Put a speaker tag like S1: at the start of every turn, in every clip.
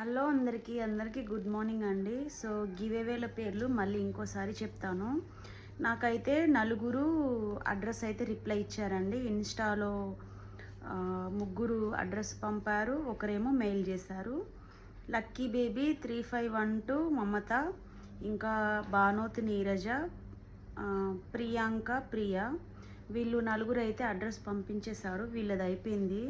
S1: Hello అందరికీ అందరికీ good morning అండి. సో గివేవేల పేర్లు మళ్ళీ ఇంకోసారి చెప్తాను. నాకైతే నలుగురు అడ్రస్ అయితే రిప్లై ఇచ్చారండి. ఇన్స్టాలో ముగ్గురు అడ్రస్ పంపారు. ఒకరేమో మెయిల్ చేశారు. Lucky baby three five one two Mamata ఇంకా భానోత్ నీరజ ప్రియాంక ప్రియ. వీళ్ళు నలుగురు అయితే అడ్రస్ పంపించేశారు. వీళ్ళది అయిపోయింది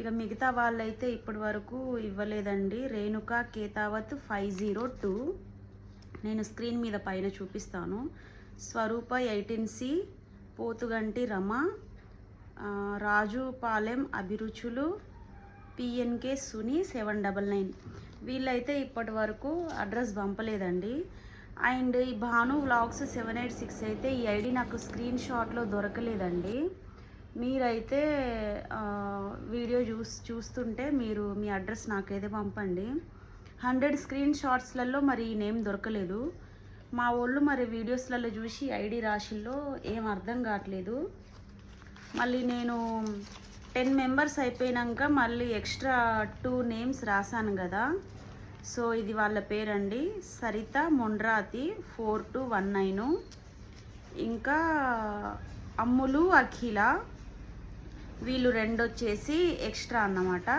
S1: ఇక మిగతా వాళ్ళైతే ఇప్పటి వరకు ఇవ్వలేదండి. Renuka Ketavath five zero two. నేను స్క్రీన్ మీద పైన చూపిస్తాను. స్వరూప ఎయిటీన్ సి పోతుగంటి రమ రాజు పాలెం అభిరుచులు PNK Suni seven double nine. వీళ్ళైతే ఇప్పటి వరకు అడ్రస్ పంపలేదండి. అండ్ ఈ Bhanu vlogs seven eight six అయితే ఈ ఐడి నాకు స్క్రీన్ షాట్లో దొరకలేదండి. మీరైతే వీడియో చూస్ చూస్తుంటే మీరు మీ అడ్రస్ నాకైతే పంపండి. హండ్రెడ్ స్క్రీన్ షాట్స్లలో మరి ఈ నేమ్ దొరకలేదు. మా వాళ్ళు మరి వీడియోస్లలో చూసి ఐడి రాశిల్లో ఏం అర్థం కావట్లేదు. మళ్ళీ నేను టెన్ మెంబర్స్ అయిపోయినాక మళ్ళీ ఎక్స్ట్రా టూ నేమ్స్ రాశాను కదా. సో ఇది వాళ్ళ పేరండి. Saritha Mondrathi four two one nine. ఇంకా అమ్ములు అఖిల. వీళ్ళు రెండు వచ్చేసి ఎక్స్ట్రా అన్నమాట.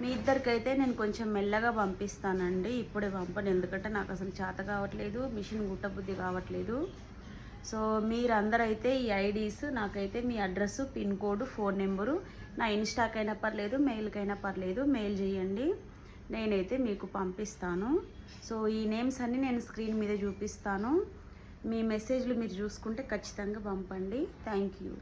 S1: మీ ఇద్దరికైతే నేను కొంచెం మెల్లగా పంపిస్తానండి. ఇప్పుడే పంపను ఎందుకంటే నాకు అసలు చేత కావట్లేదు మిషన్ గుట్టబుద్ధి కావట్లేదు. సో మీరందరైతే ఈ ఐడీస్ నాకైతే మీ address pin code phone number నా ఇన్స్టాకైనా పర్లేదు మెయిల్కైనా పర్లేదు మెయిల్ చేయండి. నేనైతే మీకు పంపిస్తాను. సో ఈ నేమ్స్ అన్నీ నేను స్క్రీన్ మీద చూపిస్తాను. మీ మెసేజ్లు మీరు చూసుకుంటే ఖచ్చితంగా పంపండి. Thank you.